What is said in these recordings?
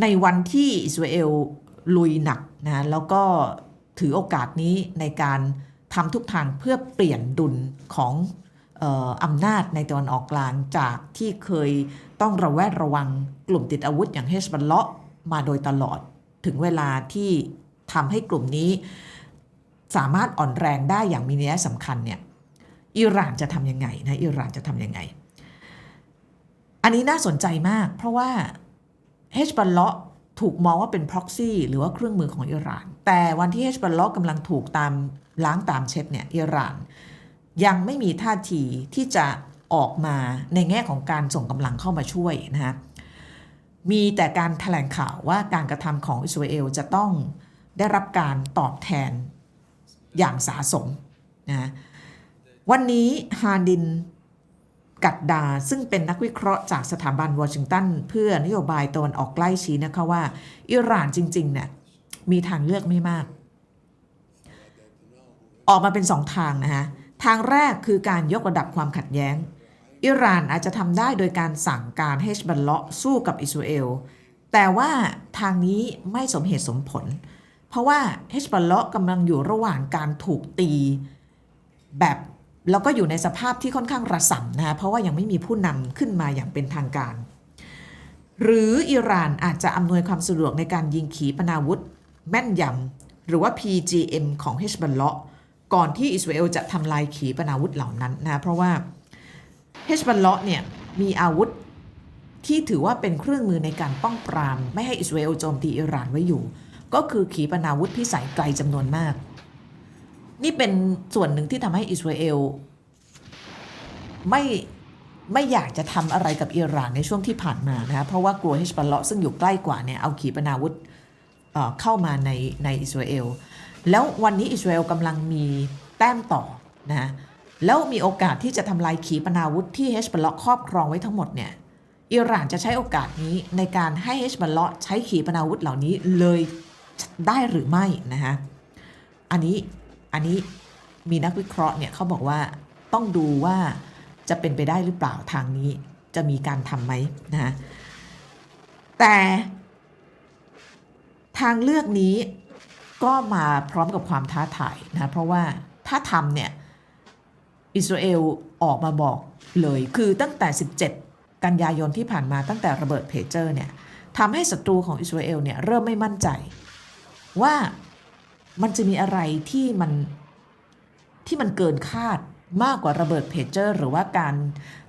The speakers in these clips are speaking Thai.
ในวันที่อิสราเอลลุยหนักนะแล้วก็ถือโอกาสนี้ในการทำทุกทางเพื่อเปลี่ยนดุลของอำนาจในตะวันออกกลางจากที่เคยต้องระแวดระวังกลุ่มติดอาวุธอย่างเฮชบัลเลาะมาโดยตลอดถึงเวลาที่ทำให้กลุ่มนี้ สามารถอ่อนแรงได้อย่างมีนัยสำคัญเนี่ยอิหร่านจะทำยังไงนะอิหร่านจะทำยังไง อันนี้น่าสนใจมาก เพราะว่า ฮชบัลเลาะถูกมองว่าเป็น proxy หรือว่าเครื่องมือของอิหร่าน แต่วันที่เฮชบัลเลาะกำลังถูกตามล้างตามเช็ดเนี่ยอิหร่าน ยังไม่มีท่าทีที่จะออกมาในแง่ของการส่งกำลังเข้ามาช่วยนะฮะมีแต่การถแถลงข่าวว่าการกระทำของอิสราเอลจะต้องได้รับการตอบแทนอย่างสาสมนะวันนี้ฮาดิน กัดดา ซึ่งเป็นนักวิเคราะห์จากสถาบันวอชิงตันเพื่อนโยบายตะวันออกใกล้ชี้นะคะว่า อิหร่านจริงๆเนี่ยมีทางเลือกไม่มาก ออกมาเป็นสองทางนะฮะทางแรกคือการยกระดับความขัดแย้ง อิหร่านอาจจะทำได้โดยการสั่งการให้เฮชบัลเลาะสู้กับอิสราเอลแต่ว่าทางนี้ไม่สมเหตุสมผล เพราะว่าเฮชบัลเลาะกำลังอยู่ระหว่างการถูกตีแบบ แล้วก็อยู่ในสภาพที่ค่อนข้างระส่ำนะคะเพราะว่ายังไม่มีผู้นำขึ้นมาอย่างเป็นทางการ หรืออิหร่านอาจจะอำนวยความสะดวกในการยิงขีปนาวุธ แม่นยำหรือว่า PGM ของเฮชบัลเลาะก่อนที่อิสราเอลจะทำลายขีปนาวุธเหล่านั้นนะเพราะว่าเฮชบัลเลาะเนี่ยมีอาวุธที่ถือว่าเป็นเครื่องมือในการป้องปราม ไม่ให้อิสราเอลโจมตีอิหร่านไว้อยู่ ก็คือขีปนาวุธพิสัยไกลจำนวนมาก นี่เป็นส่วนหนึ่งที่ทำให้อิสราเอลไม่ไม่อยากจะทำอะไรกับอิหร่านในช่วงที่ผ่านมานะคะเพราะว่ากลัวเฮชบัลเลาะซึ่งอยู่ใกล้กว่าเนี่ยเอาขีปนาวุธเเข้ามาในในอิสราเอล แล้ววันนี้อิสราเอลกำลังมีแต้มต่อนะแล้วมีโอกาสที่จะทำลายขีปนาวุธที่เฮชบัลเลาะครอบครองไว้ทั้งหมดเนี่ยอิหร่านจะใช้โอกาสนี้ในการให้เฮชบัลเลาะใช้ขีปนาวุธเหล่านี้เลยได้หรือไม่นะฮะอันนี้ อันนี้มีนักวิเคราะห์เนี่ยเขาบอกว่าต้องดูว่าจะเป็นไปได้หรือเปล่าทางนี้จะมีการทำไหมนะฮะแต่ทางเลือกนี้ก็มาพร้อมกับความท้าทายนะเพราะว่าถ้าทำเนี่ยอิสราเอลออกมาบอกเลยคือตั้งแต่ 17 กันยายนที่ผ่านมาตั้งแต่ระเบิดเพเจอร์เนี่ยทำให้ศัตรูของอิสราเอลเนี่ยเริ่มไม่มั่นใจ ว่า มันจะมีอะไรที่มันที่มันเกินคาดมากกว่าระเบิดเพจเจอร์ หรือว่าการ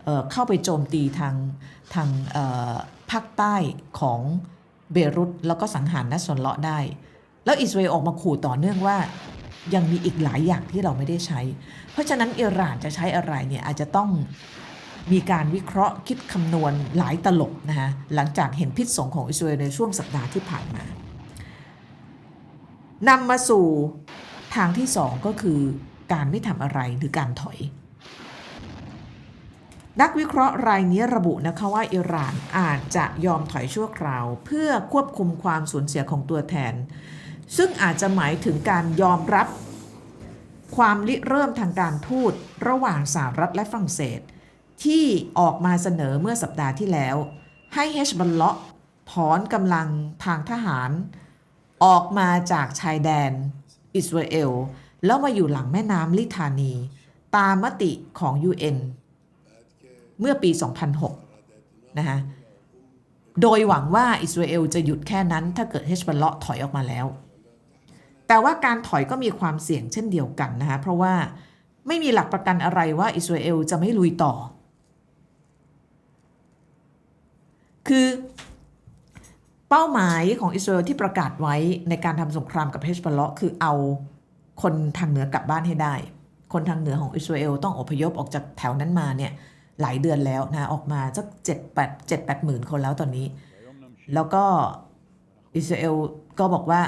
เเข้าไปโจมตีทางทางภาคใต้ของเบรุตแล้วก็สังหารนัสนเลาะได้ แล้วอิสราเอลออกมาขู่ต่อเนื่องว่ายังมีอีกหลายอย่างที่เราไม่ได้ใช้ เพราะฉะนั้นอิหร่านจะใช้อะไรเนี่ยอาจจะต้องมีการวิเคราะห์คิดคำนวณหลายตลบนะฮะหลังจากเห็นพิษสงของอิสราเอลในช่วงสัปดาห์ที่ผ่านมา นำมาสู่ทางที่สองก็คือการไม่ทำอะไรหรือการถอย นักวิเคราะห์รายนี้ระบุนะคะว่าอิหร่านอาจจะยอมถอยชั่วคราว เพื่อควบคุมความสูญเสียของตัวแทน ซึ่งอาจจะหมายถึงการยอมรับความริเริ่มทางการทูตระหว่างสหรัฐและฝรั่งเศส ที่ออกมาเสนอเมื่อสัปดาห์ที่แล้ว ให้เฮชบัลเลาะถอนกำลังทางทหาร ออกมาจากชายแดน อิสราเอล แล้วมาอยู่หลังแม่น้ำลิธานี ตามมติของ UN เมื่อปี 2006 นะฮะโดยหวังว่าอิสราเอลจะหยุดแค่นั้นถ้าเกิดเฮชบัลเลาะถอยออกมาแล้ว แต่ว่าการถอยก็มีความเสี่ยงเช่นเดียวกันนะคะเพราะว่าไม่มีหลักประกันอะไรว่าอิสราเอลจะไม่ลุยต่อ คือ เป้าหมายของอิสราเอลที่ประกาศไว้ในการทำสงครามกับเฮชบัลเลาะคือเอาคนทางเหนือกลับบ้านให้ได้ คนทางเหนือของอิสราเอลต้องอพยพออกจากแถวนั้นมาเนี่ยหลายเดือนแล้วนะออกมาสักเจ็ดแปดเจ็ดแปดหมื่นคนแล้วตอนนี้ แล้วก็อิสราเอลก็บอกว่า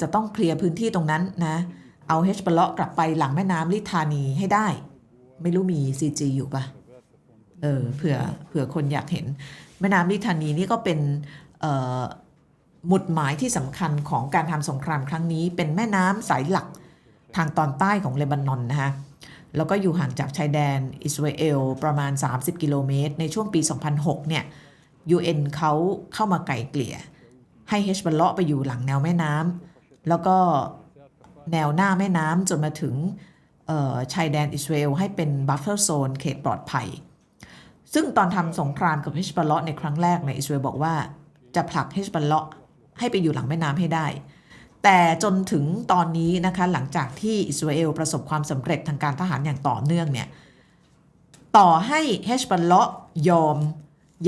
จะต้องเคลียร์พื้นที่ตรงนั้นนะเอาเฮชบลเลาะกลับไปหลังแม่น้ำลิธานีให้ได้ ไม่รู้มี CG อยู่ปะเออเผื่อเผื่อคนอยากเห็น แม่น้ำลิธานีนี่ก็เป็น หมุดหมายที่สำคัญของการทำสงครามครั้งนี้ เป็นแม่น้ำสายหลักทางตอนใต้ของเลบานอนนะคะแล้วก็อยู่ห่างจากชายแดนอิสราเอลประมาณ 30 กิโลเมตร ในช่วงปี 2006 เนี่ย UN เขาเข้ามาไกล่เกลี่ย ให้เฮชบัลเลาะไปอยู่หลังแนวแม่น้ำแล้วก็แนวหน้าแม่น้ำจนมาถึงชายแดนอิสราเอลให้เป็นบัฟเฟอร์โซนเขตปลอดภัย ซึ่งตอนทำสงครามกับเฮชบัลเลาะในครั้งแรกในยอิสราเอลบอกว่า จะผลักเฮชบัลเลาะให้ไปอยู่หลังแม่น้ำให้ได้ แต่จนถึงตอนนี้นะคะหลังจากที่อิสราเอลประสบความสำเร็จทางการทหารอย่างต่อเนื่องเนี่ยต่อให้เฮชบัลเลาะยอม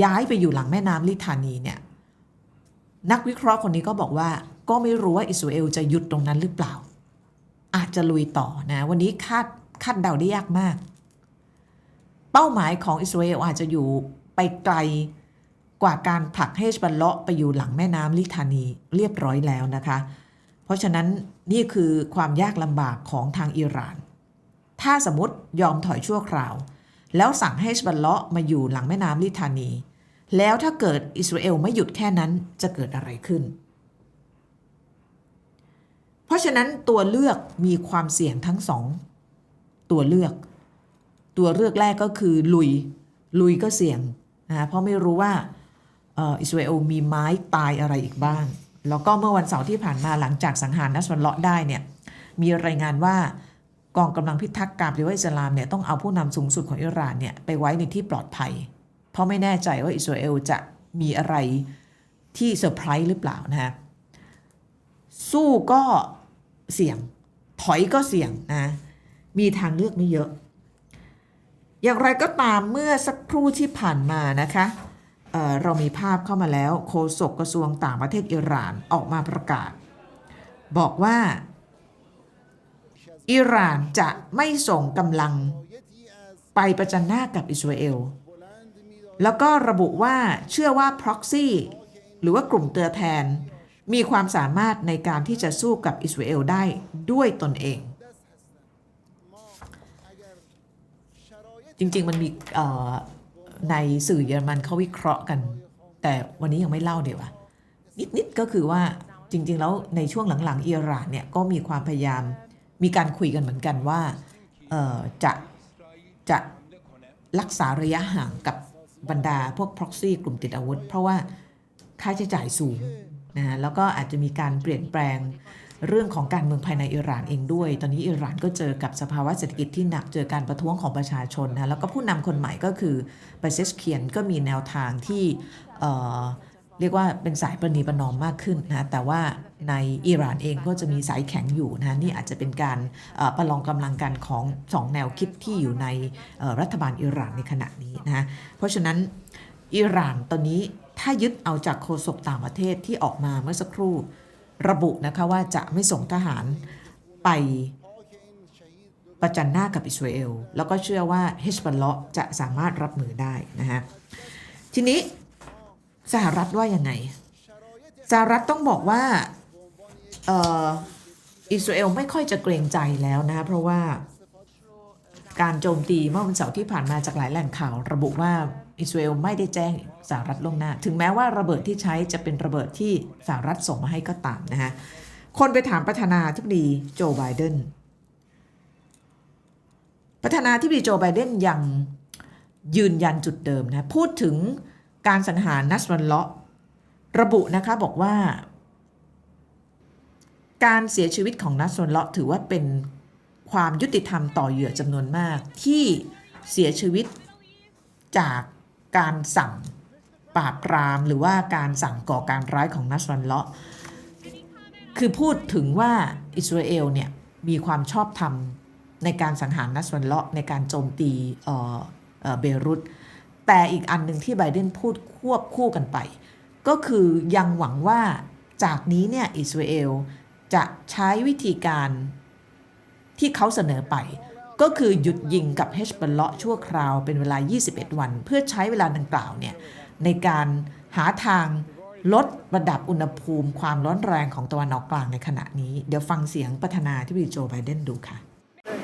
ย้ายไปอยู่หลังแม่น้ำลิทานีเนี่ยนักวิเคราะห์คนนี้ก็บอกว่าก็ไม่รู้ว่าอิสราเอลจะหยุดตรงนั้นหรือเปล่า อาจจะลุยต่อนะ วันนี้คาดคาดเดาได้ยากมาก เป้าหมายของอิสราเอลอาจจะอยู่ไปไกล กว่าการผลักเฮชบัลเลาะไปอยู่หลังแม่น้ำลิทานีเรียบร้อยแล้วนะคะ เพราะฉะนั้นนี่คือความยากลำบากของทางอิหร่าน ถ้าสมมติยอมถอยชั่วคราว แล้วสั่งให้เฮชบัลเลาะมาอยู่หลังแม่น้ำลิทานี แล้วถ้าเกิดอิสราเอลไม่หยุดแค่นั้นจะเกิดอะไรขึ้น เพราะฉะนั้นตัวเลือกมีความเสี่ยงทั้งสองตัวเลือก ตัวเลือกแรกก็คือลุย ลุยก็เสี่ยงนะเพราะไม่รู้ว่า อิสราเอลมีไม้ตายอะไรอีกบ้าง แล้วก็เมื่อวันเสาร์ที่ผ่านมาหลังจากสังหารนัสวันเลาะได้เนี่ยมีรายงานว่ากองกำลังพิทักษ์การปฏิวัติอิสลามเนี่ยต้องเอาผู้นำสูงสุดของอิหร่านเนี่ยไปไว้ในที่ปลอดภัย เพราะไม่แน่ใจว่าอิสราเอลจะมีอะไรที่เซอร์ไพรส์หรือเปล่านะฮะสู้ก็เสี่ยง ถอยก็เสี่ยงนะมีทางเลือกไม่เยอะ อย่างไรก็ตามเมื่อสักครู่ที่ผ่านมานะคะ เเรามีภาพเข้ามาแล้วโฆษกกระทรวงต่างประเทศอิหร่านออกมาประกาศ บอกว่าอิหร่านจะไม่ส่งกำลังไปประจันหน้ากับอิสราเอล แล้วก็ระบุว่าเชื่อว่า proxy หรือว่ากลุ่มเตือแทน มีความสามารถในการที่จะสู้กับอิสราเอลได้ด้วยตนเอง จริง ๆ มันมี ในสื่อเยอรมันเขาวิเคราะห์กัน แต่วันนี้ยังไม่เล่าเดี๋ยวอะนิด ๆ ก็คือว่าจริง ๆ แล้วในช่วงหลัง ๆ อิหร่านเนี่ยก็มีความพยายามมีการคุยกันเหมือนกันว่าจะจะรักษาระยะห่างกับบรรดาพวก proxy กลุ่มติดอาวุธ เพราะว่าค่าใช้จ่ายสูงนะฮะแล้วก็อาจจะมีการเปลี่ยนแปลง เรื่องของการเมืองภายในอิหร่านเองด้วย ตอนนี้อิหร่านก็เจอกับสภาวะเศรษฐกิจที่หนักเจอการประท้วงของประชาชนนะแล้วก็ผู้นำคนใหม่ก็คือไปเซสเคียนก็มีแนวทางที่เเรียกว่าเป็นสายประนีประนอมมากขึ้นนะแต่ว่าในอิหร่านเองก็จะมีสายแข็งอยู่นะนี่อาจจะเป็นการประลองกำลังกันของสองแนวคิดที่อยู่ในรัฐบาลอิหร่านในขณะนี้นะเพราะฉะนั้นอิหร่านตอนนี้ถ้ายึดเอาจากโฆษกต่างประเทศที่ออกมาเมื่อสักครู่ ระบุนะคะว่าจะไม่ส่งทหารไปประจันหน้ากับอิสราเอล แล้วก็เชื่อว่าเฮชบัลเลาะจะสามารถรับมือได้นะฮะทีนี้สหรัฐว่ายังไง สหรัฐต้องบอกว่าเอ่อิสราเอลไม่ค่อยจะเกรงใจแล้วนะเพราะว่าการโจมตีเมื่อวันเสาร์ที่ผ่านมาจากหลายแหล่งข่าว ระบุว่า อิสราเอลไม่ได้แจ้งสหรัฐล่วงหน้า ถึงแม้ว่าระเบิดที่ใช้จะเป็นระเบิดที่สหรัฐส่งมาให้ก็ตามนะฮะคนไปถามประธานาธิบดีโจไบเดนประธานาธิบดีโจไบเดนยังยืนยันจุดเดิมนะพูดถึงการสังหารนัสวันเลาะระบุนะคะบอกว่า การเสียชีวิตของนัสวันเลาะถือว่าเป็นความยุติธรรมต่อเหยื่อจำนวนมากที่เสียชีวิตจาก การสั่งปราบปรามหรือว่าการสั่งก่อการร้ายของนัสวันเลาะคือพูดถึงว่าอิสราเอลเนี่ยมีความชอบธรรมในการสังหารนัสวันเลาะในการโจมตีเอ่อเออเบรุตแต่อีกอันหนึ่งที่ไบเดนพูดควบคู่กันไป ก็คือยังหวังว่าจากนี้เนี่ยอิสราเอลจะใช้วิธีการที่เขาเสนอไป ก็คือหยุดยิงกับเฮชบัลเลาะชั่วคราวเป็นเวลา 21 วัน เพื่อใช้เวลาดังกล่าวเนี่ยในการหาทางลดระดับอุณหภูมิความร้อนแรงของตะวันออกกลางในขณะนี้ เดี๋ยวฟังเสียงประธานาธิบดีโจไบเดนดูค่ะ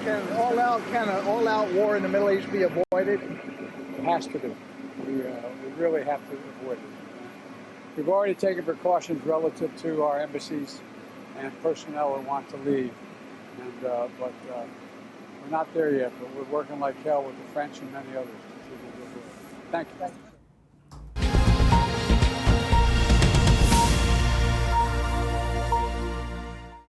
Can all out, can an all out war in the Middle East be avoided? It has to be. We, uh, we really have to avoid it. We've already taken precautions relative to our embassies and personnel who want to leave, and uh, but uh, we're not there yet. But we're working like hell with the French and many others do it. Thank you.